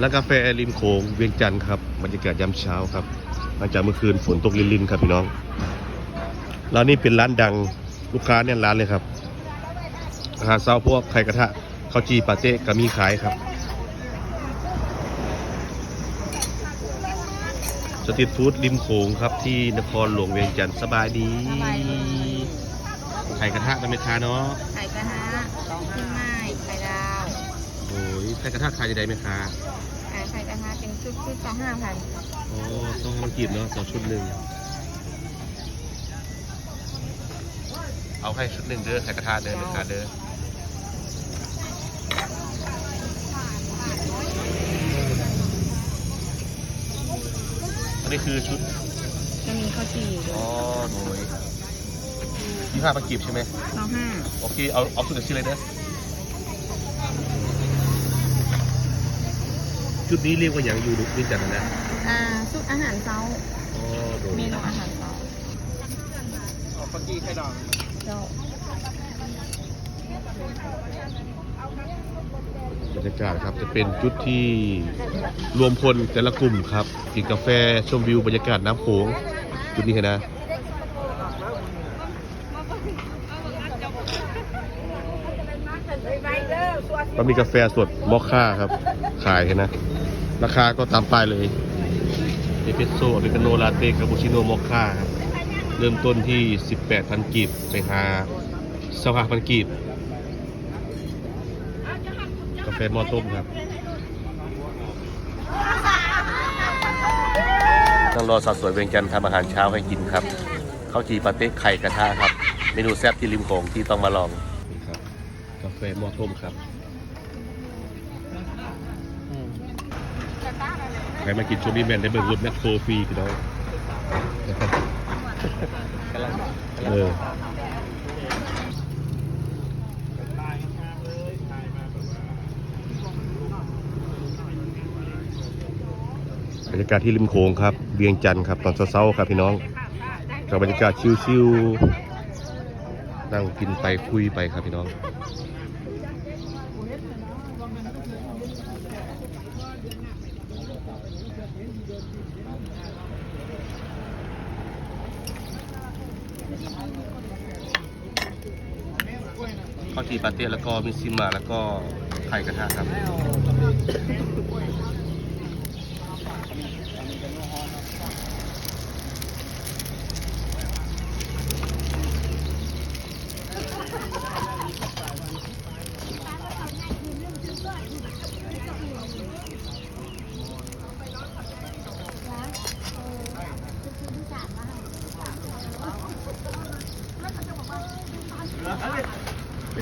ร้านกาแฟริมโขงเวียงจันทร์ครับบรรยากาศยามเช้าครับหลังจากเมื่อคืนฝนตกลินๆครับพี่น้องร้านนี้เป็นร้านดังลูกค้าเนี่ยร้านเลยครับอาหารเช้าพวกไข่กระทะข้าวจีปาเต้ก็มีขายครับสตรีทฟู้ดริมโขงครับที่นครหลวงเวียงจันทร์สบายดี สบายดีไข่กระทะนะเมคาเนาะ ไข่กระทะชิ้นไม้ไข่ดาว โอ้ยไข่กระทะขายจะได้ไหมคะอ่าไข่กระทะเป็นชุดชุดสองห้าพันโอ้ต้องมันกีบเนาะต่อชุดหนึ่ง เอาให้ชุดหนึ่งเด้อไข่กระทะเด้อเมคาเด้ออันนี้คือชุดจะมีข้าวจี่ด้วอ๋อยโดยยี่ห้าพันกีบใช่ไหมสองห้าโอเค เอาเอาสุดที่เลยเด้อ ชุดนี้เรียกว่าอย่างยูรุนิจันทร์นะอ่าชุดอาหารเช้าอ๋อโดยเมนูอาหารเช้าปักกี้ไข่ดาวเจ้าบรรยากาศครับจะเป็นจุดที่รวมพลแต่ละกลุ่มครับกินกาแฟชมวิวบรรยากาศน้ำโขงจุดนี้เห็นนะก็มีกาแฟสดมอคค่าครับ ขายเห็นนะ ราคาก็ตามป้ายเลยเอสเปรสโซ่อเมริกาโนลาเต้คาปูชิโน่มอคค่าครับเริ่มต้นที่ 18,000กีบไปหา25,000กีบกาแฟมอต้มครับต้องรอสาวสวยเวียงจันทร์ทำอาหารเช้าให้กินครับข้าวจีปาเต้ไข่กระทะครับ เมนูแซ่บที่ริมโขงที่ต้องมาลองนี่ครับกาแฟหม้อต้มครับ ใครมากินช่วงนี้แมนได้เบิกรถแมคโครฟรีพี่น้องเออบรรยากาศที่ริมโขงครับเวียงจันทร์ครับตอนเช้าๆครับพี่น้องกับบรรยากาศชิวๆนั่งกินไปคุยไปครับพี่น้อง ข้าวจีปาเต้แล้วก็มิซิมาแล้วก็ไข่กระทะครับ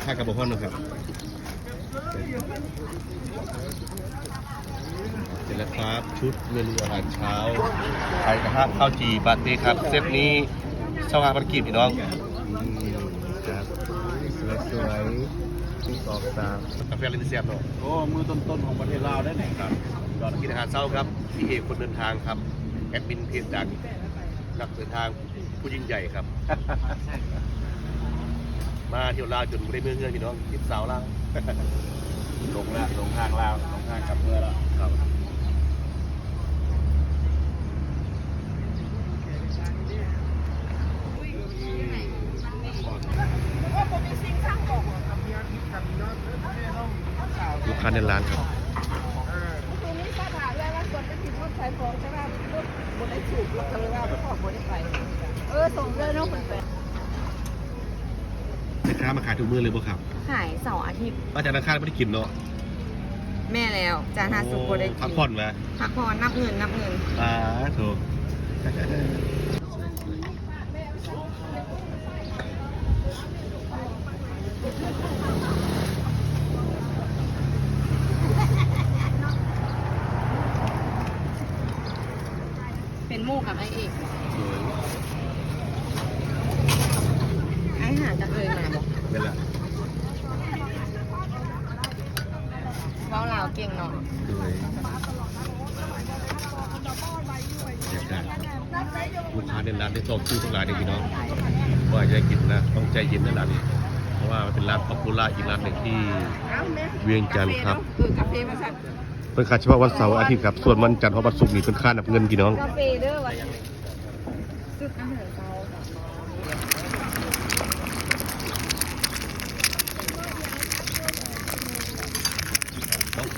ค่ายกับบพ่อนนะครับเสร็จแล้วครับ ชุดเมนูอาหารเช้าไข่กระทะข้าวจีปาเต้ครับ เซตนี้เช่าหาพันกีบพี่น้องอืมครับสวยๆหนึ่งสองสามกาแฟลินเซียบเนาะโอ้มือต้นๆของประเทศลาวได้ไหนครับก่อนกินอาหารเช้าครับพี่เอกคนเดินทางครับ แอดมินเพจดังนักเดินทางผู้ยิ่งใหญ่ครับ มาเที่ยวลาวจนไม่ได้เมืองเงินพี่น้องติดสาวลาวลงแล้วลงทางลาวลงทางกลับเมื่อแล้วครับลูกค้าในร้านครับเออส่งเลยเนาะคนไปแม่ ค้ามาขายทุกมื้อเลยบ่ครับขายเสาร์อาทิตย์อาจารย์นักค้าไม่ได้กินเนาะแม่แล้วจานห้าสุกโบได้กินพักผ่อนมาพักผ่อนนับเงินนับเงินอ่าโถเป็นหมู่กับไอเอก ไอหาจะเคยมาบอกเป็นละเว้าลาวเก่งเนาะเลยบรรยากาศครับลูกค้าในร้านได้จองคิวทุกร้านเลยพี่น้องว่าจะได้กินนะต้องใจเย็นนะร้านนี้เพราะว่าเป็นร้านป๊อปปูล่าอีกร้านหนึ่งที่เวียงจันทร์ครับคือกาแฟมาสั่งอเป็นค่าเฉพาะวันเสาร์อาทิตย์ครับ ส่วนวันจันทร์เพราะวันศุกร์นี่เป็นค่านับเงินพี่น้องกาแฟเด้อวันซึกอาหารเช้า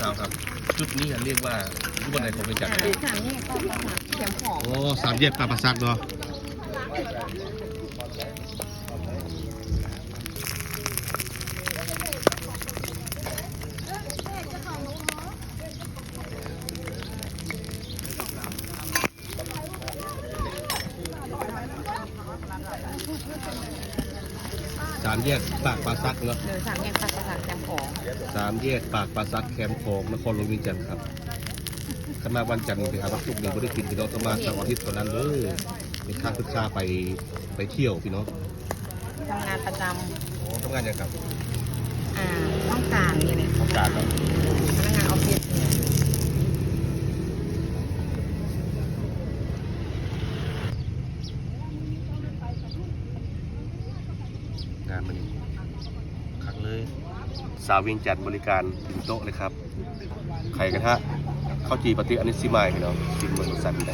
น้องสาวครับ จุดนี้เรียกว่ารูปอะไรของเป็นจันทร์อ่าสามแยกก็ประมาณเขียมของโอ้สามแยกปลาปลาซักเนาะ สามแยกปากปลาซักเนาะ เดินสามแยกปากประสานเขียมของสามแยกปากปลาซักแคมป์โคงนครหลวงเวียงจันทร์ครับถ้ามาวันจันทร์ไปหาวัตถุกนี่ไม่ได้กินพี่น้องต้องมาเสาร์อาทิตย์เท่านั้นเลยเป็นค่าศึกษาไปไปเที่ยวพี่น้องทำงานประจโอ้ทำงานยังครับำอ่าต้องการนี่เนี่ยต้องการแล้วพนักงานออฟฟิศเนี่ย งานมันคักเลย สาวเวียงจันทร์บริการถึงโต๊ะเลยครับ ไข่กระทะข้าวจีปฏิอันนี้ซิมายพี่น้องซิมเบอร์รสชาติเป็นไง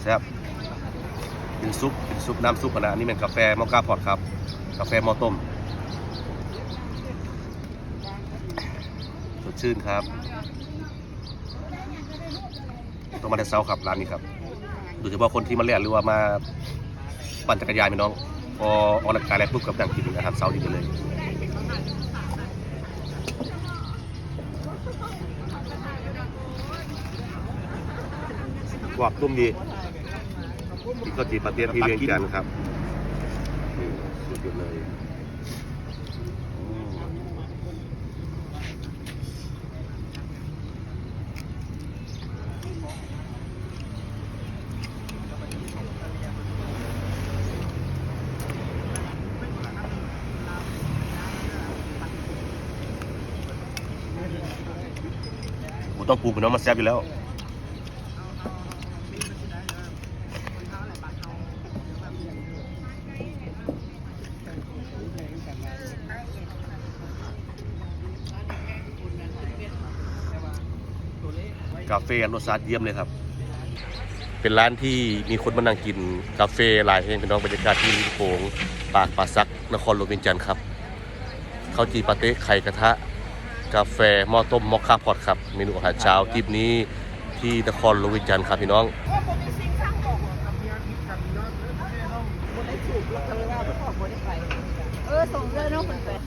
แซ่บเป็นซุปเป็นซุปน้ำซุปนะอันนี้เป็นกาแฟมอคค่าพอตครับ กาแฟมอต้มสดชื่นครับ ต้องมาแต่เช้าครับร้านนี้ครับ โดยเฉพาะคนที่มาเล่นหรือว่ามาปั่นจักรยานพี่น้อง พอออกกำลังกายแล้วปุ๊บกับดังกินอาหารเช้าดีไปเลยกวาดตุ้มดีนี่ก็จีปาเตียนที่เรียนกันครับนี่สุดเลยอืมผม ต้องปรุงพี่น้องมาแซ่บอยู่แล้วกาแฟรสชาติเยี่ยมเลยครับ เป็นร้านที่มีคนมานั่งกินกาแฟหลายแห่งเป็นน้องบรรยากาศที่ริมโขงปากป่าซักนครหลวงเวียงจันทร์ครับข้าวจีปาเต้ไข่กระทะ กาแฟหม้อต้มมอคคาพอดครับเมนูอาหารเช้าทริปนี้ที่ตะคอนลวงเจันครับพี่น้องเออส่งเรื่น้องคนแฟน